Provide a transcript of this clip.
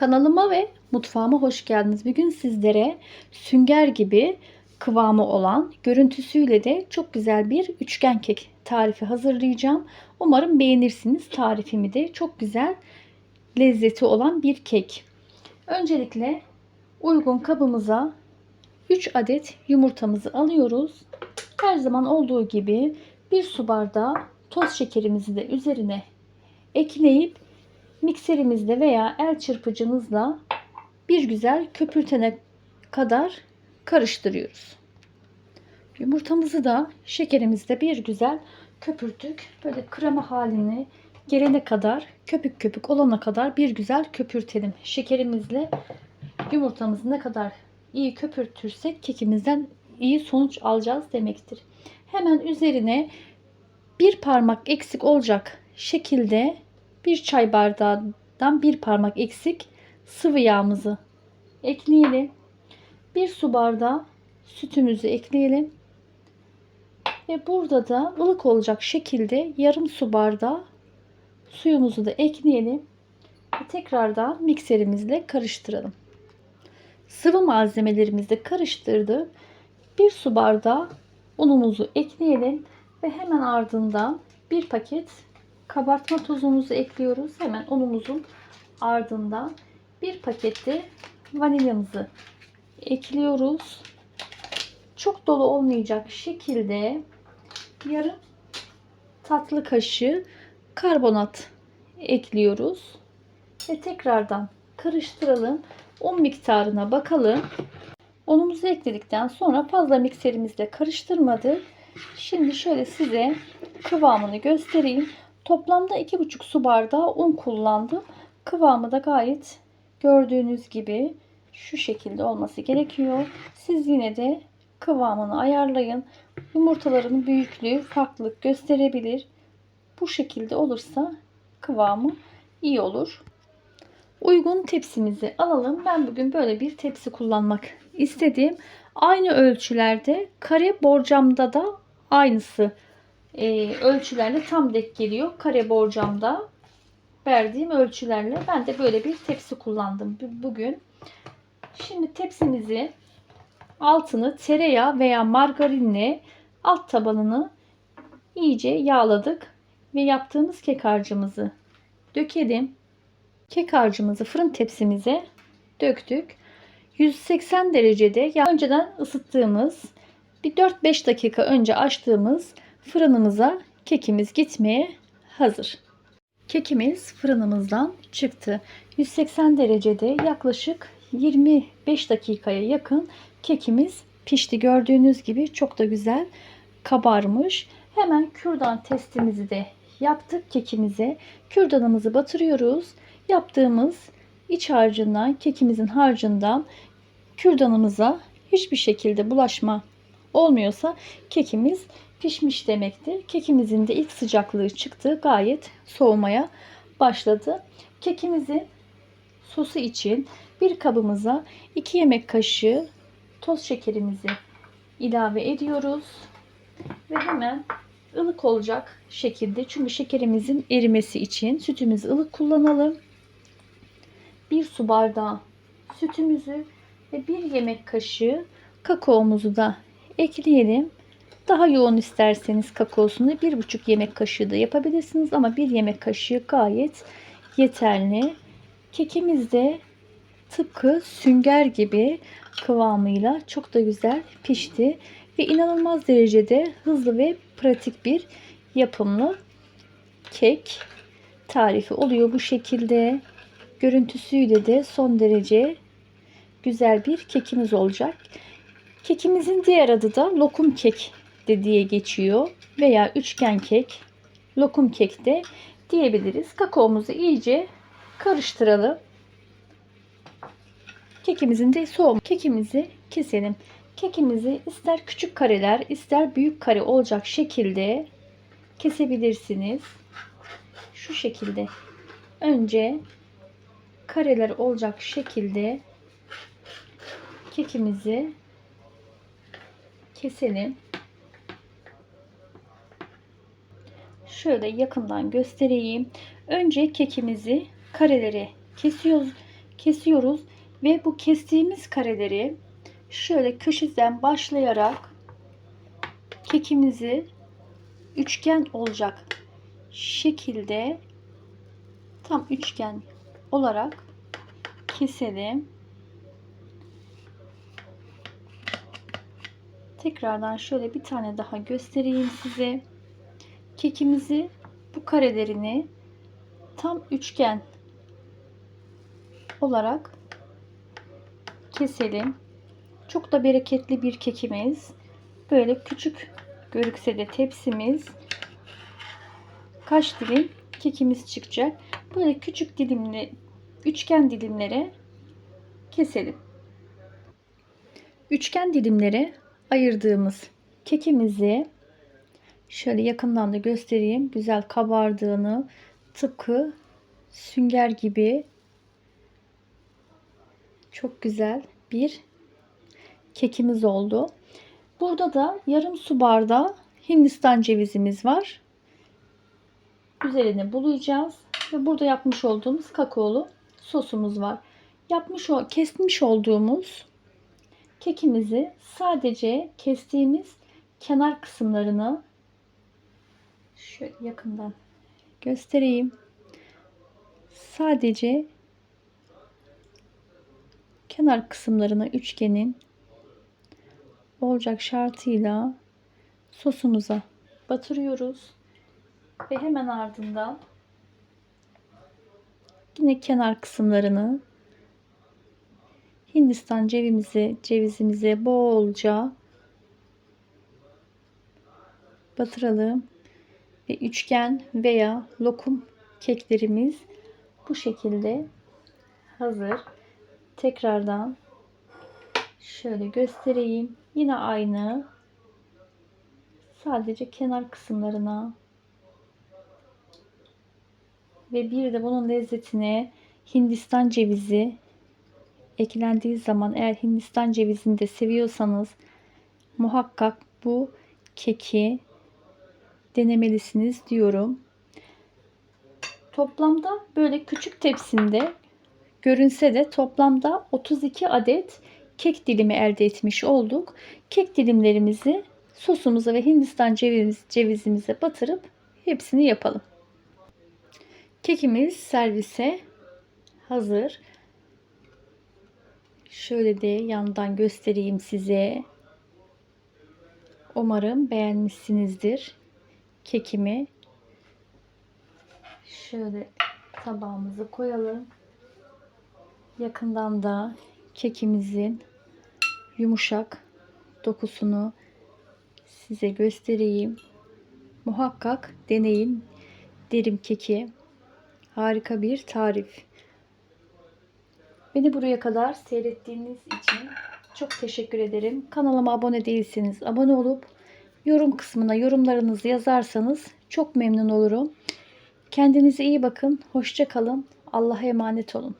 Kanalıma ve mutfağıma hoş geldiniz. Bugün sizlere sünger gibi kıvamı olan, görüntüsüyle de çok güzel bir üçgen kek tarifi hazırlayacağım. Umarım beğenirsiniz tarifimi de. Çok güzel lezzeti olan bir kek. Öncelikle uygun kabımıza 3 adet yumurtamızı alıyoruz. Her zaman olduğu gibi bir su bardağı toz şekerimizi de üzerine ekleyip mikserimizde veya el çırpıcımızla bir güzel köpürtene kadar karıştırıyoruz. Yumurtamızı da şekerimizde bir güzel köpürttük. Böyle krema halini gelene kadar köpük köpük olana kadar bir güzel köpürtelim. Şekerimizle yumurtamızı ne kadar iyi köpürtürsek kekimizden iyi sonuç alacağız demektir. Hemen üzerine bir parmak eksik olacak şekilde bir çay bardağından bir parmak eksik sıvı yağımızı ekleyelim. Bir su bardağı sütümüzü ekleyelim. Ve burada da ılık olacak şekilde yarım su bardağı suyumuzu da ekleyelim. Ve tekrardan mikserimizle karıştıralım. Sıvı malzemelerimizi de karıştırdık. Bir su bardağı unumuzu ekleyelim ve hemen ardından bir paket kabartma tozumuzu ekliyoruz. Hemen unumuzun ardından bir pakette vanilyamızı ekliyoruz. Çok dolu olmayacak şekilde yarım tatlı kaşığı karbonat ekliyoruz. Ve tekrardan karıştıralım. Un miktarına bakalım. Unumuzu ekledikten sonra fazla mikserimizle karıştırmadık. Şimdi şöyle size kıvamını göstereyim. Toplamda 2,5 su bardağı un kullandım. Kıvamı da gayet gördüğünüz gibi şu şekilde olması gerekiyor. Siz yine de kıvamını ayarlayın. Yumurtaların büyüklüğü farklılık gösterebilir. Bu şekilde olursa kıvamı iyi olur. Uygun tepsimizi alalım. Ben bugün böyle bir tepsi kullanmak istedim. Aynı ölçülerde kare borcamda da aynısı e, ölçülerle tam denk geliyor. Kare borcamda verdiğim ölçülerle ben de böyle bir tepsi kullandım bugün. Şimdi tepsimizi altını tereyağı veya margarinle alt tabanını iyice yağladık ve yaptığımız kek harcımızı dökelim. Kek harcımızı fırın tepsimize döktük. 180 derecede ya önceden ısıttığımız bir 4-5 dakika önce açtığımız fırınımıza kekimiz gitmeye hazır. Kekimiz fırınımızdan çıktı. 180 derecede yaklaşık 25 dakikaya yakın kekimiz pişti. Gördüğünüz gibi çok da güzel kabarmış. Hemen kürdan testimizi de yaptık kekimize. Kürdanımızı batırıyoruz. Yaptığımız iç harcından, kekimizin harcından kürdanımıza hiçbir şekilde bulaşma olmuyorsa kekimiz pişmiş demektir. Kekimizin de ilk sıcaklığı çıktı. Gayet soğumaya başladı. Kekimizi sosu için bir kabımıza 2 yemek kaşığı toz şekerimizi ilave ediyoruz. Ve hemen ılık olacak şekilde çünkü şekerimizin erimesi için sütümüzü ılık kullanalım. Bir su bardağı sütümüzü ve bir yemek kaşığı kakaomuzu da ekleyelim. Daha yoğun isterseniz kakaosunu bir buçuk yemek kaşığı da yapabilirsiniz ama bir yemek kaşığı gayet yeterli. Kekimiz de tıpkı sünger gibi kıvamıyla çok da güzel pişti ve inanılmaz derecede hızlı ve pratik bir yapımlı kek tarifi oluyor bu şekilde. Görüntüsüyle de son derece güzel bir kekimiz olacak. Kekimizin diğer adı da lokum kek de diye geçiyor veya üçgen kek, lokum kek de diyebiliriz. Kakaomuzu iyice karıştıralım. Kekimizin de soğum. Kekimizi keselim. Kekimizi ister küçük kareler ister büyük kare olacak şekilde kesebilirsiniz. Şu şekilde. Önce kareler olacak şekilde kekimizi keselim. Şöyle yakından göstereyim. Önce kekimizi karelere kesiyoruz. kesiyoruz ve bu kestiğimiz kareleri şöyle köşeden başlayarak kekimizi üçgen olacak şekilde tam üçgen olarak keselim. Tekrardan şöyle bir tane daha göstereyim size. Kekimizi bu karelerini tam üçgen olarak keselim. Çok da bereketli bir kekimiz. Böyle küçük görükse de tepsimiz kaç dilim kekimiz çıkacak. Böyle küçük dilimli üçgen dilimlere keselim. Üçgen dilimlere ayırdığımız kekimizi şöyle yakından da göstereyim. Güzel kabardığını tıpkı sünger gibi çok güzel bir kekimiz oldu. Burada da yarım su bardağı Hindistan cevizimiz var. Üzerine bulayacağız ve burada yapmış olduğumuz kakaolu sosumuz var. Yapmış o kesmiş olduğumuz kekimizi sadece kestiğimiz kenar kısımlarını şöyle yakından göstereyim. Sadece kenar kısımlarına üçgenin olacak şartıyla sosumuza batırıyoruz ve hemen ardından yine kenar kısımlarını Hindistan cevimizi, cevizimize bolca batıralım ve üçgen veya lokum keklerimiz bu şekilde hazır. Tekrardan şöyle göstereyim. Yine aynı. Sadece kenar kısımlarına ve bir de bunun lezzetine Hindistan cevizi eklendiği zaman eğer Hindistan cevizini de seviyorsanız muhakkak bu keki denemelisiniz diyorum. Toplamda böyle küçük tepsimde görünse de toplamda 32 adet kek dilimi elde etmiş olduk. Kek dilimlerimizi sosumuza ve Hindistan ceviz, cevizimize batırıp hepsini yapalım. Kekimiz servise hazır. Şöyle de yandan göstereyim size. Umarım beğenmişsinizdir kekimi. Şöyle tabağımızı koyalım. Yakından da kekimizin yumuşak dokusunu size göstereyim. Muhakkak deneyin derim keki. Harika bir tarif. Beni buraya kadar seyrettiğiniz için çok teşekkür ederim. Kanalıma abone değilseniz abone olup yorum kısmına yorumlarınızı yazarsanız çok memnun olurum. Kendinize iyi bakın. Hoşça kalın. Allah'a emanet olun.